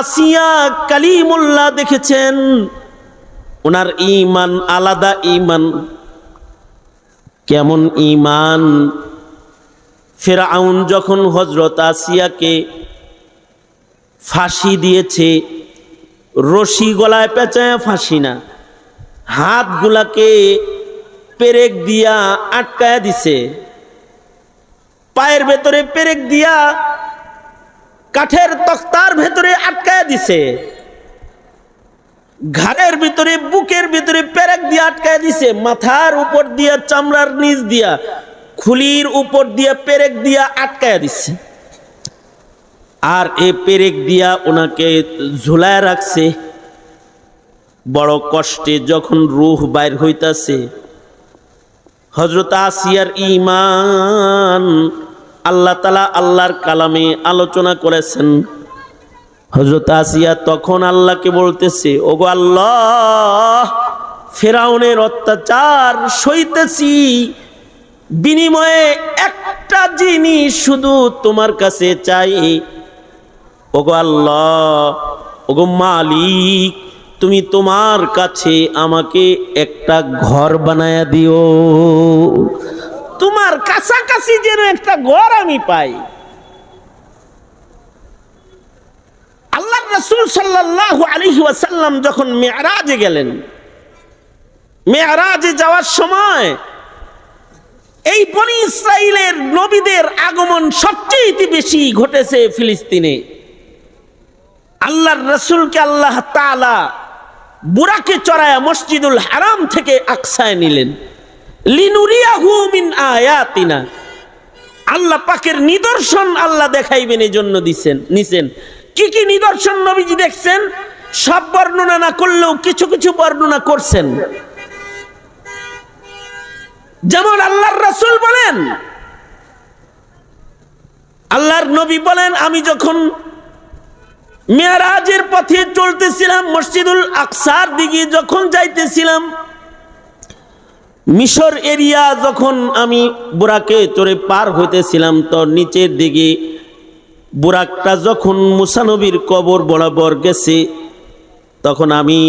আসিয়া কালিমুল্লাহ দেখেছেন, ওনার ইমান আলাদা ইমান কেমন ইমান ফেরাউন যখন হজরত আসিয়াকে ফাঁসি দিয়েছে, রশি গলায় পেঁচায় ফাঁসি না, হাতগুলাকে পেরেক দিয়া আটকায় দিছে, পায়ের ভেতরে পেরেক দিয়া কাঠের তক্তার ভেতরে আটকায় দিছে। ঘাড়ের ভিতরে, বুকের ভিতরে পেরেক দিয়ে আটকায় দিছে। মাথার উপর দিয়া, চামড়ার নিচ দিয়া, খুলির উপর দিয়া পেরেক দিয়া আটকায় দিছে। আর এ পেরেক দিয়া ওনাকে ঝুলায় রাখছে। বড় কষ্টে যখন রুহ বাইর হইতাছে হজরত আসিয়ার ইমান আল্লাহ তালা আল্লাহর কালামে আলোচনা করেছেন। হজরত আসিয়া তখন আল্লাহকে বলতেছে, ওগো আল্লাহ, ফেরাউনের অত্যাচার সইতেছি। বিনিময়ে একটা জিনিস শুধু তোমার কাছে চাই। ওগো আল্লাহ, ওগো মালিক, তুমি তোমার কাছে আমাকে একটা ঘর বানায়া দিও। তোমার কাছাকাছি যেন একটা ঘর আমি পাই। আল্লাহ রসুল সাল্লাহ আলহি ওয়াসাল্লাম যখন মেয়ারাজে গেলেন, মেয়ারাজে যাওয়ার সময় এই বনি ইসরায়েলের নবীদের আগমন সবচেয়ে বেশি ঘটেছে ফিলিস্তিনে। আল্লাহর রসুলকে আল্লাহ তালা বুড়াকে চড়ায়া মসজিদুল হারাম থেকে আকসায় নিলেন। আয়াতিনা। আল্লাহ পাকের নিদর্শন আল্লাহ দেখাইবেন এই জন্য দিছেন, নিছেন। কি কি নিদর্শন নবীজি দেখছেন? সব বর্ণনা না করলেও কিছু কিছু বর্ণনা করছেন। যেমন আল্লাহর রাসূল বলেন, আল্লাহর নবী বলেন, আমি যখন মেয়ারাজের পথে চলতেছিলাম, মসজিদুল আকসার দিকে যখন যাইতেছিলাম মিশর এরিয়া যখন আমি বুরাকে চড়ে পার হইতেছিলাম, তো নিচের দিকে বুরাকটা যখন মুসানবীর কবর বরাবর গেছে, তখন আমি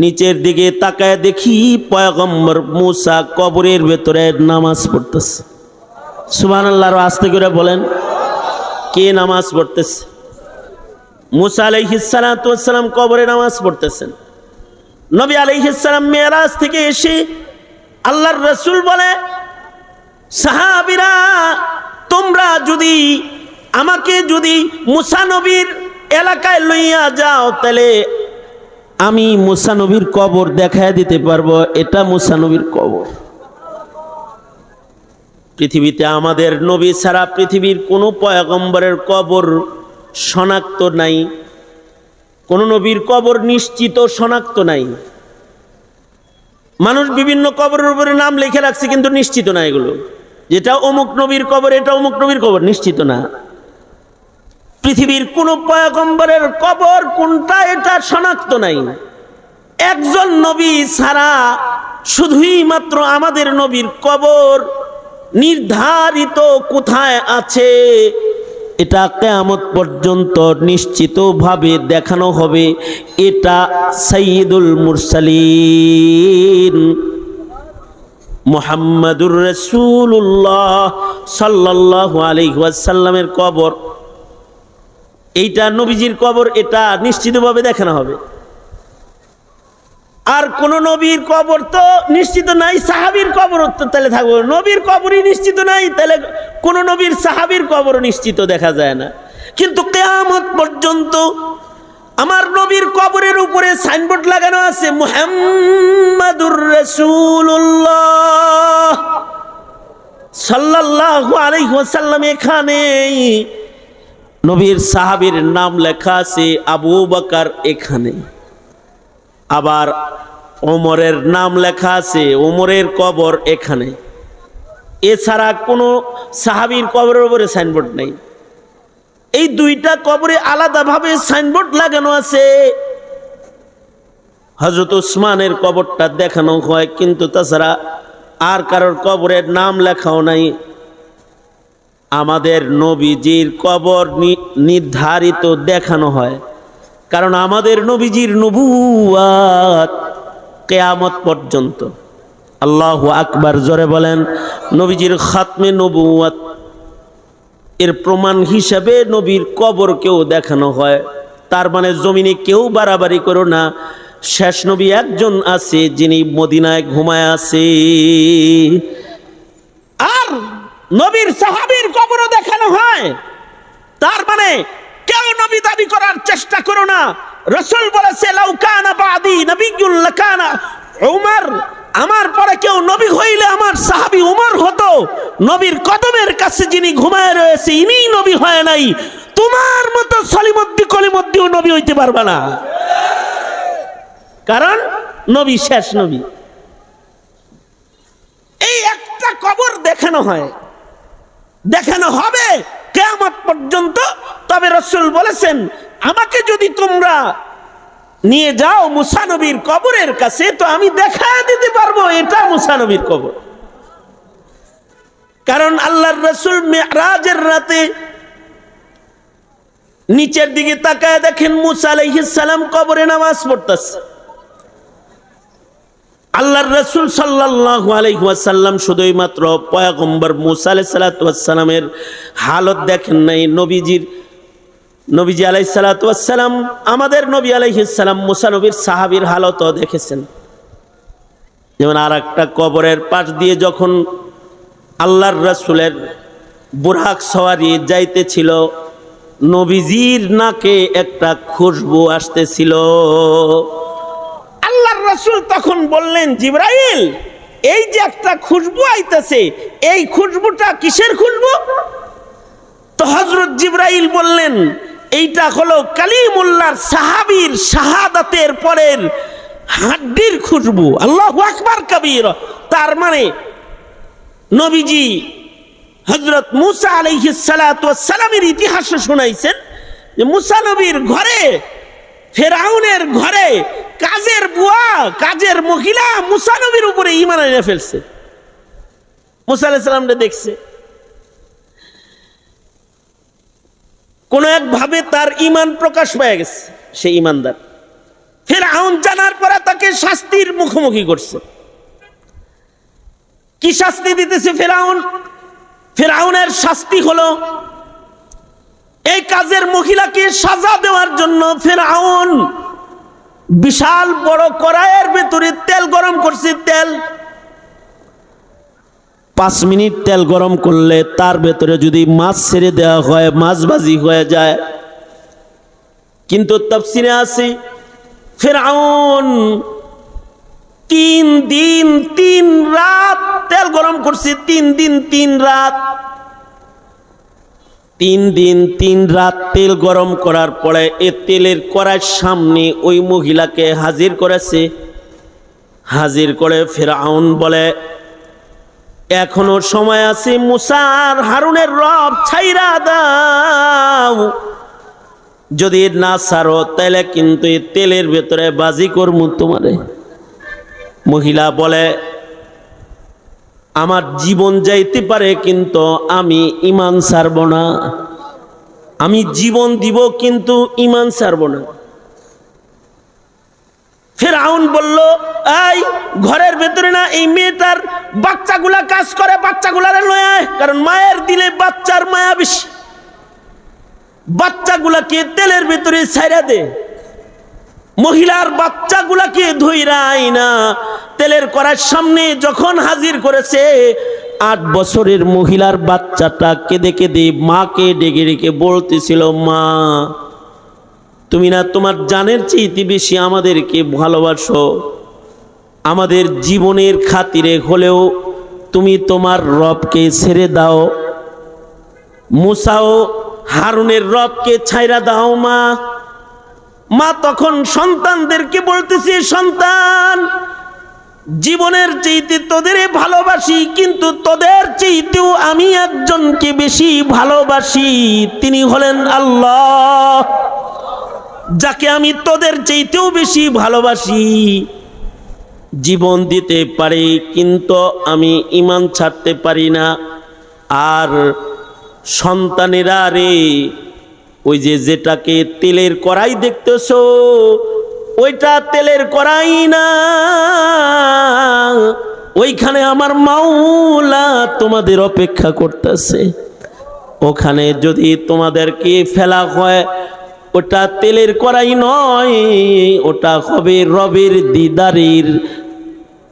নিচের দিকে তাকায় দেখি পয়গম্বর মুসা কবরের ভেতরে নামাজ পড়তেছে। সুবান আল্লাহর আস্তে করে বলেন, কে নামাজ পড়তেছে? মুসা আলাইহিসালাম কবরে নামাজ পড়তেছেন। নবী আলাইহিসালাম মেয়ারাজ থেকে এসে আল্লাহর রসুল বলে, সাহাবিরা, তোমরা যদি আমাকে যদি মুসানবীর এলাকায় লইয়া যাও, তাহলে আমি মুসানবীর কবর দেখায় দিতে পারব। এটা মুসানবীর কবর। পৃথিবীতে আমাদের নবী ছাড়া পৃথিবীর কোনো পয়গম্বরের কবর শনাক্ত নাই। কোন নবীর কবর নিশ্চিত শনাক্ত নাই। মানুষ বিভিন্ন কবরের উপরে নাম লিখে রাখছে, কিন্তু নিশ্চিত না এগুলো। যেটা অমুক নবীর কবর, এটা অমুক নবীর কবর, নিশ্চিত না। পৃথিবীর কোন পয়গম্বরের কবর কোনটা, এটা শনাক্ত নাই। একজন নবী ছাড়া শুধুই মাত্র আমাদের নবীর কবর নির্ধারিত কোথায় আছে এটা কেয়ামত পর্যন্ত নিশ্চিতভাবে দেখানো হবে। এটা সঈদুল মুরসালিন। মোহাম্মদুর রসুল্লাহ সাল্লাহ আলহাসাল্লামের কবর। এইটা নবীজির কবর, এটা নিশ্চিতভাবে দেখানো হবে। আর কোন নবীর কবর তো নিশ্চিত নাই, সাহাবির কবর তো তাহলে থাকব। নবীর কবরই নিশ্চিত নাই, তাহলে কোন নবীর, সাহাবির কবর নিশ্চিত দেখা যায় না। কিন্তু কেয়ামত পর্যন্ত আমার নবীর কবরের উপরে সাইনবোর্ড লাগানো আছে, মুহাম্মাদুর রাসূলুল্লাহ। সাল্লাল্লাহু আলাইহি ওয়াসাল্লাম এখানে নবীর, সাহাবীর নাম লেখা আছে, আবু বকর এখানে। আবার ওমরের নাম লেখা আছে, ওমরের কবর এখানে। এছাড়া কোনো সাহাবির কবরের উপরে সাইনবোর্ড নেই। এই দুইটা কবরে আলাদাভাবে সাইনবোর্ড লাগানো আছে। হজরত উসমানের কবরটা দেখানো হয়, কিন্তু তাছাড়া আর কারোর কবরের নাম লেখাও নাই। আমাদের নবীজির কবর নির্ধারিত দেখানো হয়। কারণ আমাদের নবীজির নবুয়াত কেয়ামত পর্যন্ত। আল্লাহ আকবার, জোরে বলেন, নবীজির খাতমে নবুয়াত এর প্রমাণ হিসাবে নবীর কবরকেও দেখানো হয়, তার মানে জমিনে কেউ বাড়াবাড়ি করো না। শেষ নবী একজন আছে, যিনি মদিনায় ঘুমায় আছে। আর নবীর সাহাবীর কবরও দেখানো হয়। তার মানে কেউ নবী দাবি করার চেষ্টা করো না। রসুল বলেছে লাউকানা বাদি নবিগুল লাকানা উমর। আমার পরে কেউ নবী হইলে আমার সাহাবী উমর হতো। নবীর কদমের কাছে যিনি ঘুমায় রয়েছে ইনি নবী হয় নাই। তোমার মতো সলিমদ্দি কলিমদ্দিও নবী হইতে পারবে না। কারণ নবী শেষ নবী। এই একটা কবর দেখানো হয়। দেখানো হবে। কেয়ামত পর্যন্ত তবে রসুল বলেছেন, আমাকে যদি তোমরা নিয়ে যাও মুসানবীর কবরের কাছে, তো আমি দেখা দিতে পারব, এটা মুসানবীর কবর। কারণ আল্লাহর রসুল মেরাজের রাতে নিচের দিকে তাকায় দেখেন মুসা আলাইহিস সালাম কবরে নামাজ পড়তেছে। আল্লাহর রসুল সাল্লাল্লাহু আলাইহি ওয়াসাল্লাম শুধুই মাত্র পয়গম্বর মুসা আলাইহিস সালাতু ওয়াসসালামের হালত দেখেন নাই, নবীজির, নবীজি আলাইহিস সালাতু ওয়াসসালাম, আমাদের নবী আলাইহিস সালাম মুসা নবীর সাহাবীর হালতও দেখেছেন। যেমন আর একটা কবরের পাশ দিয়ে যখন আল্লাহর রসুলের বুরহাক সওয়ারি যাইতেছিল, নবীজির নাকে একটা খুশবু আসতেছিল। আল্লাহর রসুল তখন বললেন, জিব্রাইল, এই যে একটা খুশবু আইতেছে, এই খুশবুটা কিসের খুশবু? তো হজরত জিব্রাইল বললেন, এইটা হলো কালিমুল্লাহর সাহাবীর শাহাদাতের পরের হাড্ডির খুশবু। আল্লাহ আকবার কবির। তার মানে নবীজি হজরত মুসা আলাইহিস সালামের ইতিহাস শুনাইছেন যে মুসা নবীর ঘরে ফেরাউনের ঘরে কাজের বুয়া, কাজের মহিলা মুসা নবীর উপরে ইমান এনে ফেলছে। মুসা দেখছে। কোন এক ভাবে তার ইমান প্রকাশ পেয়ে গেছে, সে ইমানদার ফের আউন জানার পরে তাকে শাস্তির মুখোমুখি করছে। কি শাস্তি দিতেছে ফেরাউন? ফেরাউনের শাস্তি হলো এই কাজের মহিলাকে সাজা দেওয়ার জন্য ফেরাউন বিশাল বড় কড়াইয়ের ভেতরে তেল গরম করছে, তেল। পাঁচ মিনিট তেল গরম করলে তার ভেতরে যদি মাছ ছেড়ে দেওয়া হয়, মাছ ভাজি হয়ে যায়। কিন্তু তফসিরে আছে, ফেরাউন তিন দিন, তিন রাত তেল গরম করছে, তিন দিন, তিন রাত। তিন দিন, তিন রাত তেল গরম করার পরে এ তেলের কড়ার সামনে ওই মহিলাকে হাজির করেছে। হাজির করে ফেরাউন বলে, এখনও সময় আছে মুসার হারুনের রব ছাইরা দাও। যদি না সারো তাহলে কিন্তু তেলের ভেতরে বাজি করমু তোমারে। মহিলা বলে আমার জীবন যাইতে পারে, কিন্তু আমি ইমান ছাড়ব না। আমি জীবন দিব, কিন্তু ইমান ছাড়ব না। ফেরাউন বলল, এই, ঘরের ভেতরে না, এই মেয়েটার বাচ্চাগুলা কাজ করে, বাচ্চাগুলারে আয়। কারণ মায়ের দিলে বাচ্চার মায়া বেশি বাচ্চাগুলাকে তেলের ভেতরে ছাইরা দে। মহিলার বাচ্চাগুলাকে ধইরা না। তেলের করার সামনে যখন হাজির করেছে, আট বছরের মহিলার বাচ্চাটা কেঁদে কেঁদে মাকে ডেকে ডেকে বলতেছিল, মা, তুমি না তোমার জানের চেয়ে বেশি আমাদেরকে ভালোবাসো। আমাদের জীবনের খাতিরে হলেও তুমি তোমার রবকে ছেড়ে দাও। মুসাও হারুনের রবকে ছাইরা দাও, মা। মা তখন সন্তানদেরকে বলতেছে, সন্তান, জীবনের চেয়েতে তোদের ভালোবাসি, কিন্তু তোদের চেয়েতেও আমি একজনকে বেশি ভালোবাসি। তিনি হলেন আল্লাহ, যাকে আমি তোদের চাইতেও বেশি ভালোবাসি। জীবন দিতে পারি, কিন্তু আমি ইমান ছাড়তে পারি না। আর সন্তানেরা রে ওই যে যেটাকে তেলের কড়াই দেখতেছো, ওইটা তেলের কড়াই না। ওইখানে আমার মাওলা তোমাদের অপেক্ষা করতেছে। ওখানে যদি তোমাদেরকে ফেলা হয়, ওটা তেলের কড়াই নয়, ওটা হবে রবের দিদারির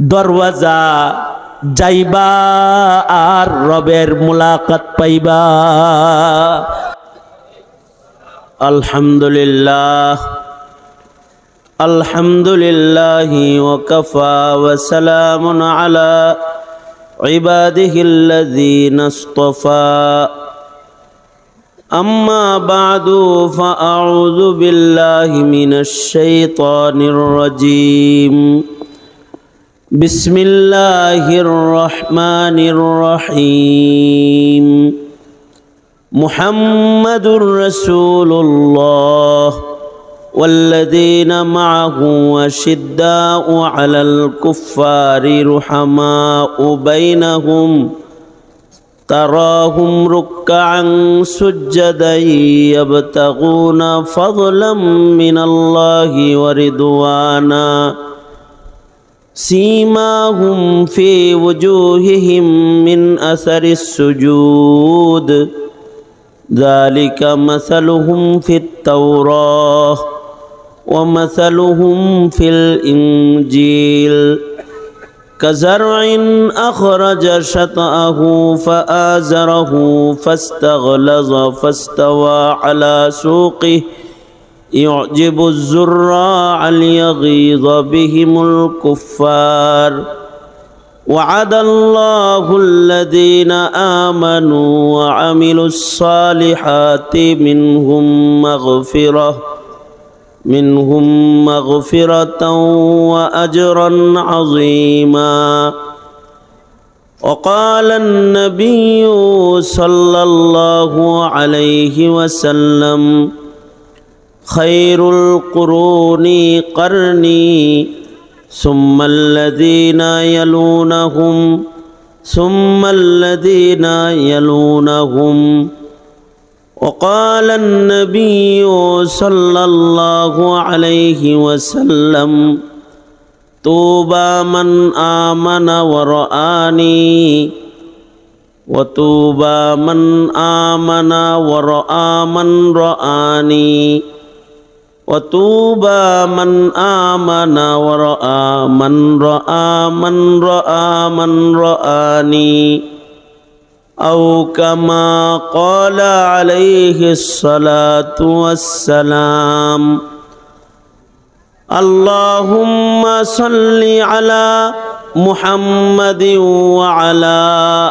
দরওয়াজা। যাইবা আর রবের মোলাকাত পাইবা। আলহামদুলিল্লাহ আলহামদুলিল্লাহ ওকফা ওয়াসালাম আলা عباده الذين اصطفى أما بعد فأعوذ بالله من الشيطان الرجيم بسم الله الرحمن الرحيم محمد رسول الله والذين معه وشداء على الكفار رحماء بينهم تراهم ركعا سجدا يبتغون فضلا من الله ورضوانا. سيماهم في وجوههم من أثر السجود. ذلك مثلهم في التوراة ومثلهم في الإنجيل. كزرع أخرج شطأه فآزره فاستغلظ فاستوى على سوقه. يعجب الزراع ليغيظ بهم الكفار. وعد الله الذين آمنوا وعملوا الصالحات منهم مغفرة منهم مغفرة وأجرا عظيما. وقال النبي صلى الله عليه وسلم خير القرون قرني ثم الذين يلونهم ثم الذين يلونهم. وقال النبي صلى الله عليه وسلم طوبى من آمن ورآني وطوبى من آمن ورأى من رآني. وطوبى من آمن ورأى من رأى من رأى من رآني أو كما قال عليه الصلاة والسلام اللهم صل على محمد وعلى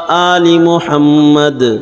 آل محمد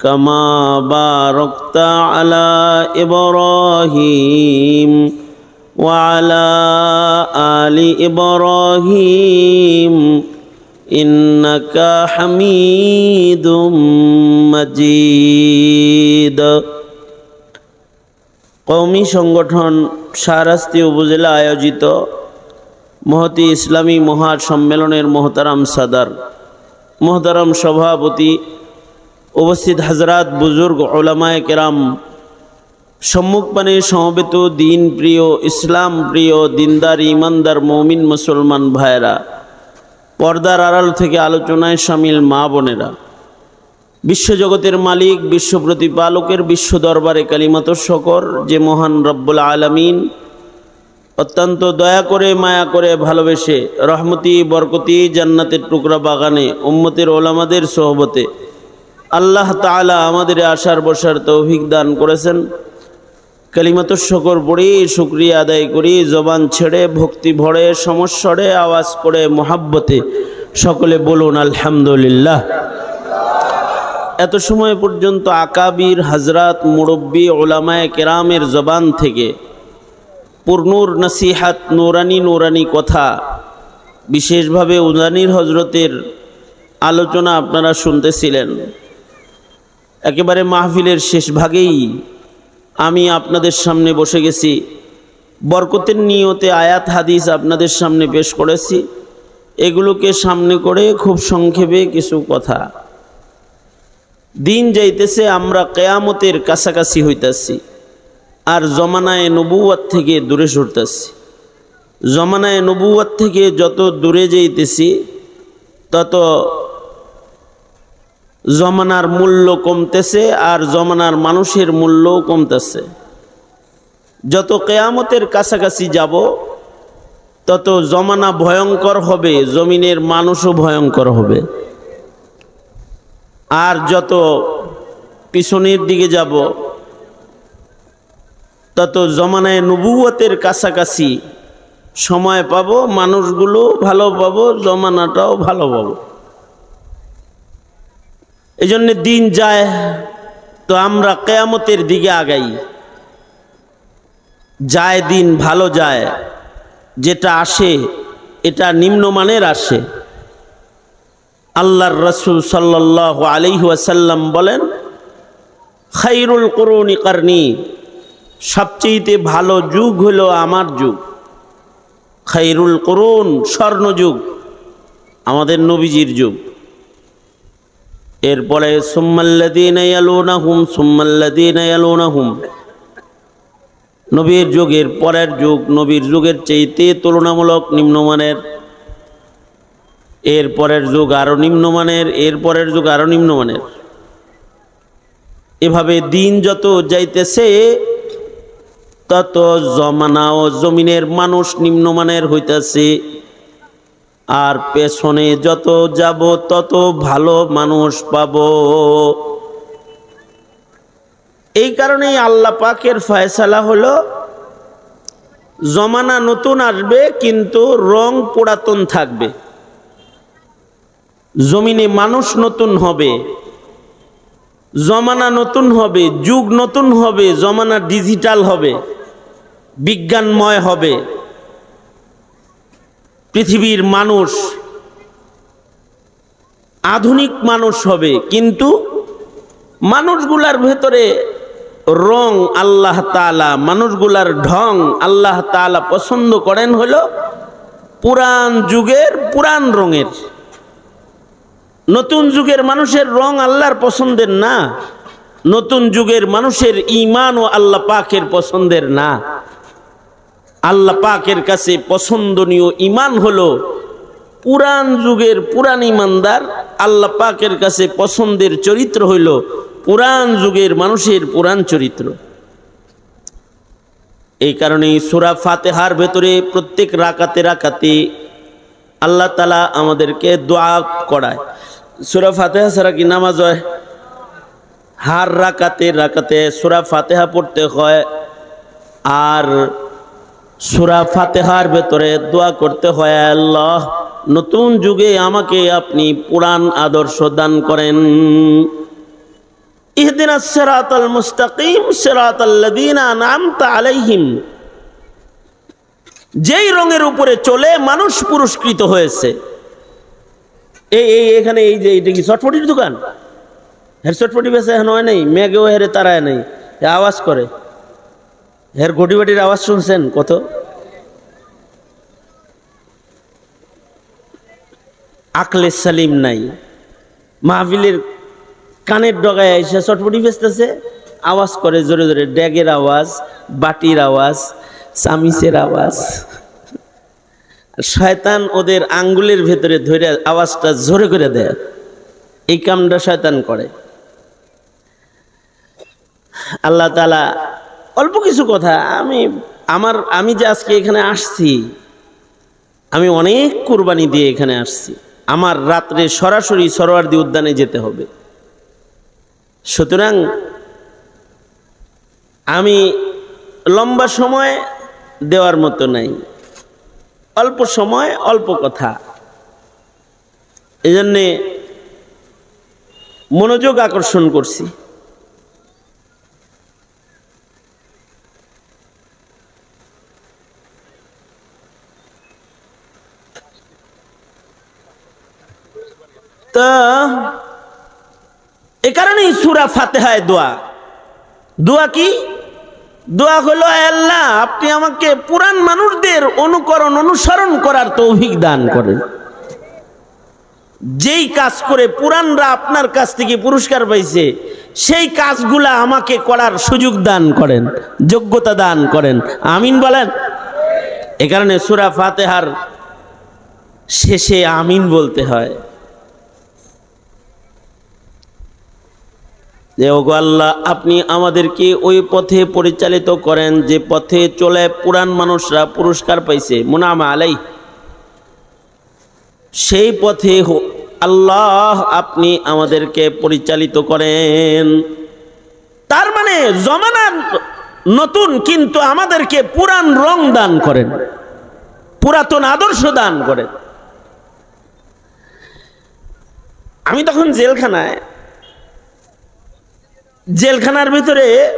كما باركت على إبراهيم وعلى آل إبراهيم إنك حميد مجيد কৌমি সংগঠন সারাস্তি উপজেলা আয়োজিত মহতি ইসলামী মহা সম্মেলনের মহতারাম সাদার মহতারাম সভাপতি উপস্থিত হাজরাত বুজুর্গ ওলামায় কেরাম সম্মুখপানে সমবেত দিন প্রিয়, ইসলাম প্রিয়, দিনদার, ইমানদার, মৌমিন, মুসলমান ভাইরা পর্দার আড়াল থেকে আলোচনায় সামিল মা বোনেরা, বিশ্বজগতের মালিক, বিশ্ব প্রতিপালকের, বিশ্ব দরবারে কালিমাত শকর যে মহান রব্বুল আলমিন, অত্যন্ত দয়া করে, মায়া করে ভালোবেসে, রহমতি, বরকতি, জান্নাতের টুকরা বাগানে, উম্মতের ওলামাদের সহবতে আল্লাহ তালা আমাদের আশার বসার তৌফিক দান করেছেন। কালিমাত শকর পড়ি, শুক্রিয়া আদায় করি, জবান ছেড়ে, ভক্তি ভরে, সমস্বরে, আওয়াজ করে, মোহাব্বতে সকলে বলুন, আলহামদুলিল্লাহ। এত সময় পর্যন্ত আকাবির হজরত মুরব্বী ওলামায় কেরামের জবান থেকে পূর্ণুর নসিহাত, নোরানি নোরানি কথা, বিশেষভাবে উজানির হজরতের আলোচনা আপনারা শুনতেছিলেন। একেবারে মাহফিলের শেষ ভাগেই আমি আপনাদের সামনে বসে গেছি। বরকতের নিয়তে আয়াত হাদিস আপনাদের সামনে পেশ করেছি। এগুলোকে সামনে করে খুব সংক্ষেপে কিছু কথা। দিন যাইতেছে, আমরা কেয়ামতের কাছাকাছি হইতাছি আর জমানায় নবুয়াত থেকে দূরে সরতেছি। জমানায় নবুয়াত থেকে যত দূরে যাইতেছি, তত জমানার মূল্য কমতেছে আর জমানার মানুষের মূল্যও কমতেছে। যত কেয়ামতের কাছাকাছি যাব, তত জমানা ভয়ঙ্কর হবে, জমিনের মানুষও ভয়ঙ্কর হবে। আর যত পিছনের দিকে যাব, তত জমানায় নবুয়তের কাছাকাছি সময় পাবো, মানুষগুলো ভালো পাবো, জমানাটাও ভালো পাবো। এই জন্যে দিন যায়, তো আমরা কেয়ামতের দিকে আগাই। যায় দিন ভালো যায়, যেটা আসে, এটা নিম্নমানের আসে। আল্লাহর রসুল সাল্লাহ আলিহাসাল্লাম বলেন, খাইরুল করুনি কারনি, সবচেয়েতে ভালো যুগ হলো আমার যুগ। খাইরুল করুন, স্বর্ণযুগ, আমাদের নবীজির যুগ। এরপরে নবীর যুগের পরের যুগ, নবীর যুগের চাইতে তুলনামূলক নিম্নমানের। এর পরের যুগ আরও নিম্নমানের, এর পরের যুগ আরও নিম্নমানের। এভাবে দিন যত যাইতেছে, তত জমানা ও জমিনের মানুষ নিম্নমানের হইতেছে। আর পেছনে যত যাব, তত ভালো মানুষ পাব। এই কারণেই আল্লাহ পাকের ফয়সালা হলো, জমানা নতুন আসবে, কিন্তু রং পুরাতন থাকবে। জমিনে মানুষ নতুন হবে, জমানা নতুন হবে, যুগ নতুন হবে, জমানা ডিজিটাল হবে, বিজ্ঞানময় হবে। পৃথিবীর মানুষ আধুনিক মানুষ হবে, কিন্তু মানুষগুলার ভেতরে রং আল্লাহ তালা মানুষগুলার ঢং আল্লাহ তালা পছন্দ করেন হলো পুরান যুগের পুরান রঙের। নতুন যুগের মানুষের রং আল্লাহর পছন্দের না, নতুন যুগের মানুষের ইমান ও আল্লাহ পাকের পছন্দের না। আল্লাহ পাকের কাছে পছন্দনীয় ইমান হলো পুরান যুগের পুরান ইমানদার, আল্লাহ পাকের কাছে পছন্দের চরিত্র হইল পুরান যুগের মানুষের পুরান চরিত্র। এই কারণেই সুরা ফাতেহার ভেতরে প্রত্যেক রাকাতে রাকাতে আল্লাহ তালা আমাদেরকে দোয়া করায়। সুরা ফাতেহা ছাড়া কি নামাজ হয়? হার রাকাতে রাকাতে সুরা ফাতেহা পড়তে হয়। আর সুরা ফাতেহার ভেতরে দোয়া করতে হয় আল্লাহ, নতুন যুগে আমাকে আপনি পুরাণ আদর্শ দান করেন। ইহদিন সেরাতাল মুস্তাকিম সেরাতাল্লাদিনা নামতা আলাইহিম। যেই রঙের উপরে চলে মানুষ পুরস্কৃত হয়েছে। এই এই, এখানে এই যে এইটা কি চটপটির দোকান? হের চটপটি বেসে এখন হয় নেই, মেঘেও হেরে তারায় নেই আওয়াজ করে। হের ঘটি বাটির আওয়াজ শুনছেন? কত? আকলে সালিম নাই। মাহফিলের কানের ডগায় এসে চটপটি বেচতেছে, আওয়াজ করে জোরে জোরে, ড্যাগের আওয়াজ, বাটির আওয়াজ চামিচের আওয়াজ। শয়তান ওদের আঙ্গুলের ভেতরে ধরে আওয়াজটা জোরে করে দেয়। এই কামটা শয়তান করে। আল্লাহ তালা অল্প কিছু কথা, আমি, আমার, আমি যে আজকে এখানে আসছি, আমি অনেক কোরবানি দিয়ে এখানে আসছি। আমার রাত্রে সরাসরি সরোয়ার্দি উদ্যানে যেতে হবে। সুতরাং আমি লম্বা সময় দেওয়ার মতো নাই। অল্প সময়, অল্প কথা। এই জন্যে মনোযোগ আকর্ষণ করছি। তা এ কারণেই সুরা ফাতেহায় দোয়া। দোয়া কি? দোয়া হলো আল্লাহ, আপনি আমাকে পুরান মানুষদের অনুকরণ, অনুসরণ করার তৌফিক দান করেন। যেই কাজ করে পুরানরা আপনার কাছ থেকে পুরস্কার পাইছে, সেই কাজগুলা আমাকে করার সুযোগ দান করেন, যোগ্যতা দান করেন। আমিন বলেন? এ কারণে সুরা ফাতেহার শেষে আমিন বলতে হয়। ওগো আল্লাহ, আপনি আমাদেরকে ওই পথে পরিচালিত করেন যে পথে চলে পুরান মানুষরা পুরস্কার পাইছে। মুনামা আলাই সেই পথে আল্লাহ আপনি আমাদেরকে পরিচালিত করেন। তার মানে জমানা নতুন কিন্তু আমাদেরকে পুরান রং দান করেন, পুরাতন আদর্শ দান করেন। আমি তখন জেলখানায় জেলখানার ভিতরে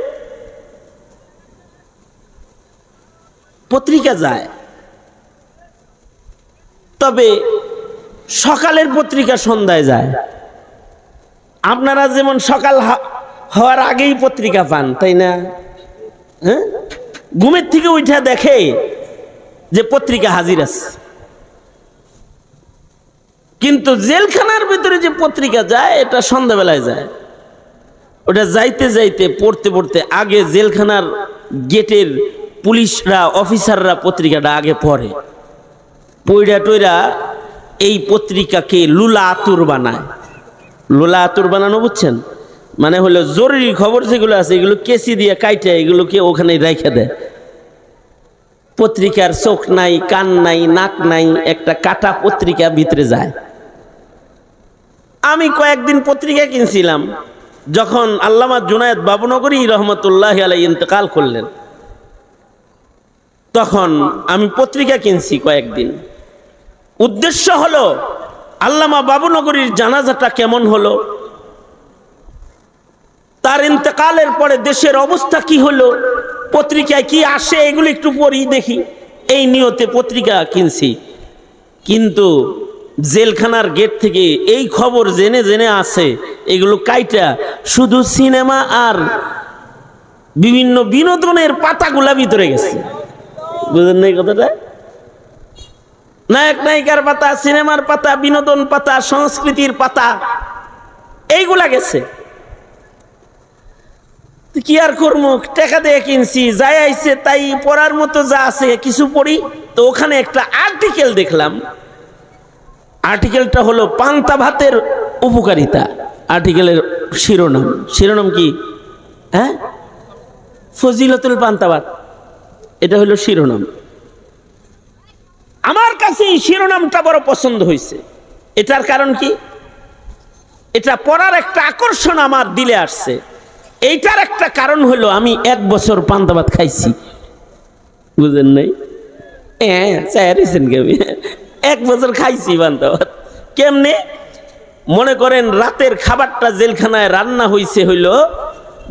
পত্রিকা যায়। তবে সকালের পত্রিকা সন্ধ্যায় যায়। আপনারা যেমন সকাল হওয়ার আগেই পত্রিকা পান, তাই না? হ্যাঁ? ঘুমের থেকে উঠে দেখে যে পত্রিকা হাজির আছে। কিন্তু জেলখানার ভিতরে যে পত্রিকা যায়, এটা সন্ধ্যাবেলায় যায়। ওটা যাইতে যাইতে, পড়তে পড়তে আগে জেলখানার গেটের পুলিশরা, অফিসাররা পত্রিকাটা আগে পড়ে। পইরা টইরা এই পত্রিকাকে লুলা আতুর বানায়। লুলা আতুর বানানো বুঝছেন? মানে হলো জরুরি খবর যেগুলো আছে, এগুলো কেসি দিয়ে কাইটে, এগুলোকে ওখানে রেখে দেয়। পত্রিকার চোখ নাই, কান নাই, নাক নাই, একটা কাটা পত্রিকা ভিতরে যায়। আমি কয়েকদিন পত্রিকা কিনছিলাম। যখন আল্লামা জুনায়দ বাবুনগরী রহমতুল্লাহ আলাই ইন্তেকাল করলেন, তখন আমি পত্রিকা কিনছি কয়েকদিন। উদ্দেশ্য হলো, আল্লামা বাবুনগরীর জানাজাটা কেমন হলো? তার ইন্তেকালের পরে দেশের অবস্থা কি হলো? পত্রিকায় কি আসে? এগুলো একটু পড়ি দেখি। এই নিয়তে পত্রিকা কিনছি। কিন্তু জেলখানার গেট থেকে এই খবর জেনে জেনে আসে এগুলো কাইটা শুধু সিনেমা আর বিভিন্ন বিনোদনের পাতাগুলা ভিতরে গেছে। বুঝলেন না এই কথাটা? নায়ক, নায়িকার পাতা, সিনেমার পাতা, বিনোদন পাতা, সংস্কৃতির পাতা, এইগুলা গেছে। কি আর করব? টাকা দিয়ে কিনছি, যাই আইছে, তাই পড়ার মতো যা আছে, কিছু পড়ি। তো ওখানে একটা আর্টিকেল দেখলাম। আর্টিকেলটা হলো পান্তা ভাতের উপকারিতা। আর্টিকেলের শিরোনাম। শিরোনাম কি? হ্যাঁ? ফজিলতুল পান্তা ভাত। এটা হলো শিরোনাম। আমার কাছে এই শিরোনামটা বড় পছন্দ হয়েছে। এটার কারণ কি? এটা পড়ার একটা আকর্ষণ আমার দিলে আসছে। এইটার একটা কারণ হলো আমি এক বছর পান্তা ভাত খাইছি। বুঝেন নাই? হ্যাঁ আমি? এক বছর খাইছি ভাত কেমনে? মনে করেন রাতের খাবারটা জেলখানায় রান্না হইছে হইল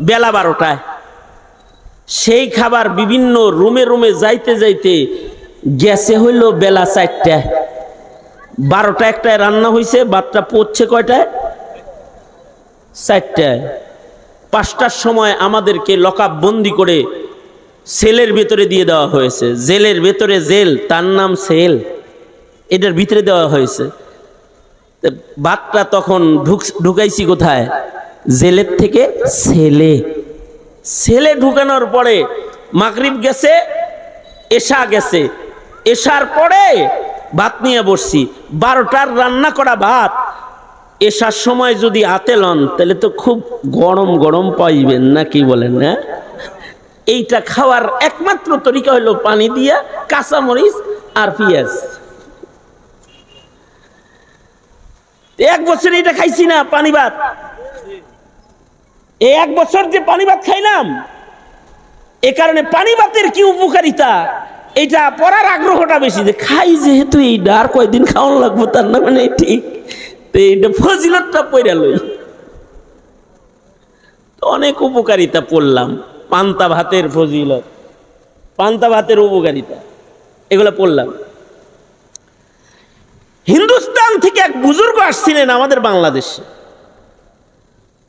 বেলা বারোটায়। সেই খাবার বিভিন্ন রুমে রুমে যাইতে যাইতে গ্যাসে হইল বেলা চারটায়। বারোটা একটায় রান্না হইছে ভাতটা পড়ছে কয়টায়? চারটায়। পাঁচটার সময় আমাদেরকে লকআপ বন্দি করে সেলের ভেতরে দিয়ে দেওয়া হয়েছে। জেলের ভেতরে জেল, তার নাম সেল। এটার ভিতরে দেওয়া হয়েছে। ভাতটা তখন ঢুক, ঢুকাইছি কোথায়? জেলের থেকে সেলে সেলে ঢুকানোর পরে মাগরিব গেছে, এশা গেছে। এশার পরে ভাত নিয়ে বসছি। বারোটার রান্না করা ভাত। এসার সময় যদি হাতে লন, তাহলে তো খুব গরম গরম পাইবেন না, কি বলেন না এইটা খাওয়ার একমাত্র তরিকা হলো পানি দিয়া, কাঁচামরিচ আর পেঁয়াজ। এক বছর এটা খাইছি না পানি ভাত এক বছর যে পানি ভাত খাইলাম, এ কারণে পানি ভাতের কি উপকারিতা? এটা পড়ার আগ্রহটা বেশি যে খাই যেহেতু এইটা আর কয়দিন খাওয়ানো লাগবো, তার না মানে ঠিক। এইটা ফজিলতটা পইরা লই। অনেক উপকারিতা পড়লাম, পান্তা ভাতের ফজিলত। পান্তা ভাতের উপকারিতা, এগুলো পড়লাম। হিন্দুস্তান থেকে এক বুজুর্গ আসছিলেন আমাদের বাংলাদেশে।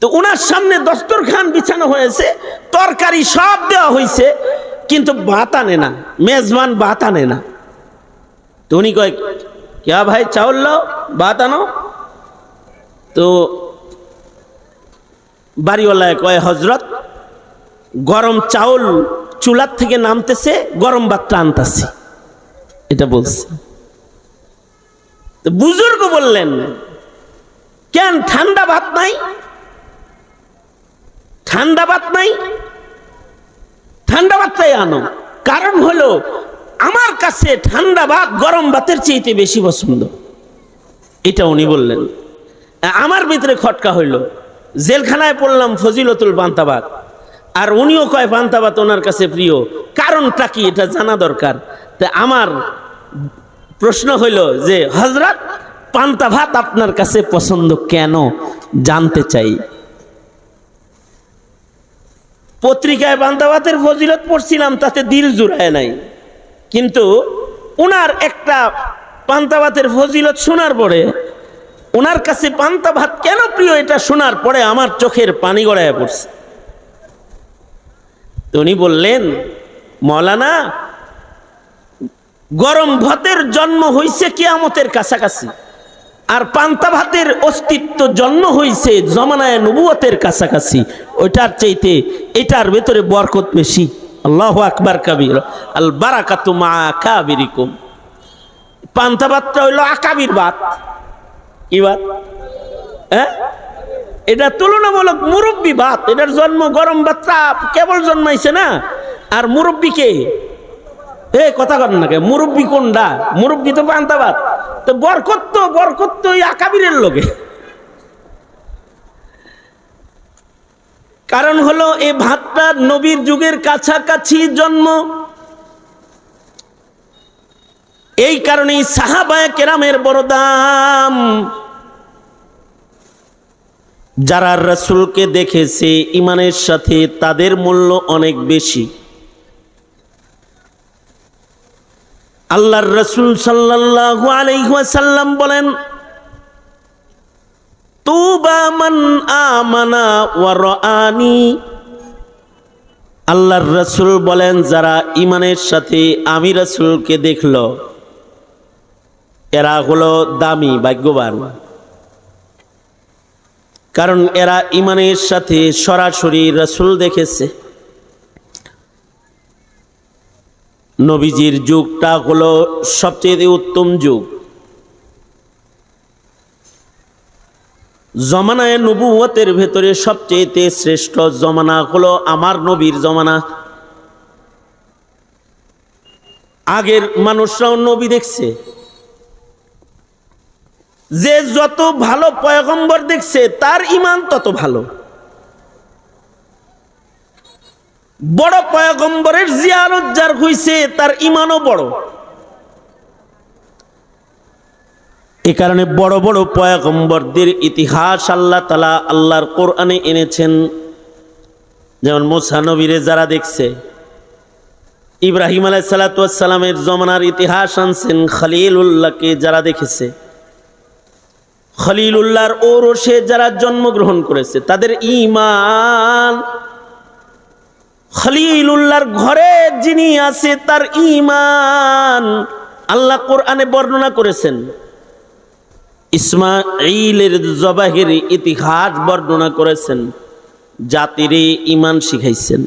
তো ওনার সামনে দস্তরখান বিছানো হয়েছে, তরকারি সব দেওয়া হয়েছে কিন্তু ভাত আনে না, মেজবান ভাত আনে না। তো উনি কয় ক্যা ভাই, চাউল লাও ভাত আনো? তো বাড়িওয়ালায় কয় হজরত গরম চাউল চুলার থেকে নামতেছে, গরম ভাতটা আনতেছে। এটা বলছে। বুজুর্গ বললেন, কেন ঠান্ডা ভাত নাই? ঠান্ডা ভাত নাই? ঠান্ডা ভাতটাই আনো। কারণ হলো, আমার কাছে ঠান্ডা ভাত গরম ভাতের চেয়েতে বেশি পছন্দ। এটা উনি বললেন। আমার ভিতরে খটকা হইল। জেলখানায় পড়লাম ফজিলতুল পান্তাবাদ আর উনিও কয় পান্তাবাদ ওনার কাছে প্রিয়। কারণটা কি? এটা জানা দরকার। তা আমার প্রশ্ন হইল যে হজরত পান্তা ভাত আপনার কাছে পছন্দ কেন? জানতে চাই। পত্রিকায় পান্তা ভাতের ফজিলত পড়ছিলাম, তাতে দিল জুড়ায় নাই। কিন্তু ওনার একটা পান্তা ভাতের ফজিলত শোনার পরে ওনার কাছে পান্তা ভাত কেন প্রিয় এটা শোনার পরে আমার চোখের পানি গড়ায় পড়ছে। উনি বললেন, মৌলানা গরম ভাতের জন্ম হইছে কিয়ামতের কাছাকাছি, আর পান্তা ভাতের অস্তিত্ব জন্ম হইছে জমানায় নবুয়তের কাছাকাছি। ওইটার চাইতে এটার ভেতরে বরকত বেশি। আল্লাহ আকবার কাবির। আল বারাকাতু মা কাবিরিকুম। পান্তা ভাতটা হইল আকাবির ভাত। ভাত? হ্যাঁ? এটা তুলনামূলক মুরব্বী ভাত। এটার জন্ম গরম ভাতটা কেবল জন্মাইছে না। আর মুরব্বীকে এ, কথা কর না কে? মুরব্বী কোনটা মুরব্বী তো পান্তাবাদ তো বরকত তো বরকত তো ওই আকাবিরের লোকে। কারণ হলো এ ভাতটা নবীর যুগের কাছাকাছি জন্ম। এই কারণেই সাহাবায় কেরামের বড় দাম যারা রসুলকে দেখেছে, ইমানের সাথে তাদের মূল্য অনেক বেশি। আল্লাহর রসুল সাল্লাল্লাহু আলাইহি ওয়াসাল্লাম বলেন, তুবা মান আমানা ওয়া রাআনি। আল্লাহর রসুল বলেন, যারা ইমানের সাথে আমি রসুলকে দেখল, এরা হলো দামি, ভাগ্যবান। কারণ এরা ইমানের সাথে সরাসরি রসুল দেখেছে। নবীজির যুগটা হলো সবচেয়ে উত্তম যুগ। জমানায় নবুয়তের ভেতরে সবচেয়ে শ্রেষ্ঠ জমানা হলো আমার নবীর জমানা। আগের মানুষরাও নবী দেখছে। যে যত ভালো পয়গম্বর দেখছে, তার ইমান তত ভালো। বড় পয়গম্বরের জিয়ারত যার হইছে, তার ইমানও বড়। এ কারণে বড় বড় পয়গম্বরদের ইতিহাস আল্লাহ তালা আল্লাহর কোরআনে এনেছেন। যেমন মোসা নবীরে যারা দেখছে, ইব্রাহিম আলাই সালাতামের জমানার ইতিহাস আনছেন খালিল উল্লাহকে যারা দেখেছে। খলিল উল্লাহর ওরসে যারা জন্মগ্রহণ করেছে, তাদের ইমান খলিলুল্লাহর ঘরে যিনি আছে, তার ইমান আল্লাহ কোরআনে বর্ণনা করেছেন। ইসমাইলের জবাহের ইতিহাস বর্ণনা করেছেন, জাতিরে ইমান শিখাইছেন।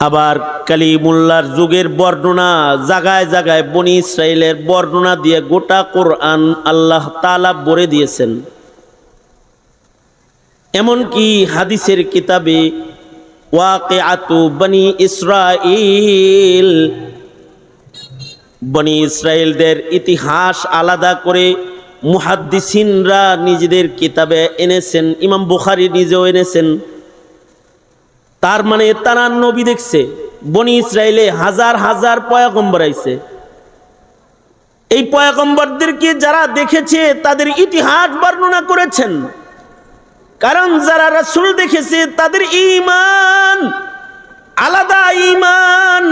আবার কালিমুল্লার যুগের বর্ণনা, জাগায় জাগায় বনি ইসরায়েলের বর্ণনা দিয়ে গোটা কোরআন আল্লাহ তালা বরে দিয়েছেন। এমনকি হাদিসের কিতাবে ওয়াকিআতু বনি ইসরাইল বনি ইসরায়েলদের ইতিহাস আলাদা করে মুহাদ্দিসিনরা নিজেদের কিতাবে এনেছেন, ইমাম বুখারি নিজেও এনেছেন। তার মানে তারা নবী দেখছে, বনি ইসরায়েলে হাজার হাজার পয়াগম্বর আইছে। এই পয়াগম্বরদেরকে যারা দেখেছে, তাদের ইতিহাস বর্ণনা করেছেন। কারণ যারা রাসুল দেখেছে তাদের ইমান আলাদা ঈমান।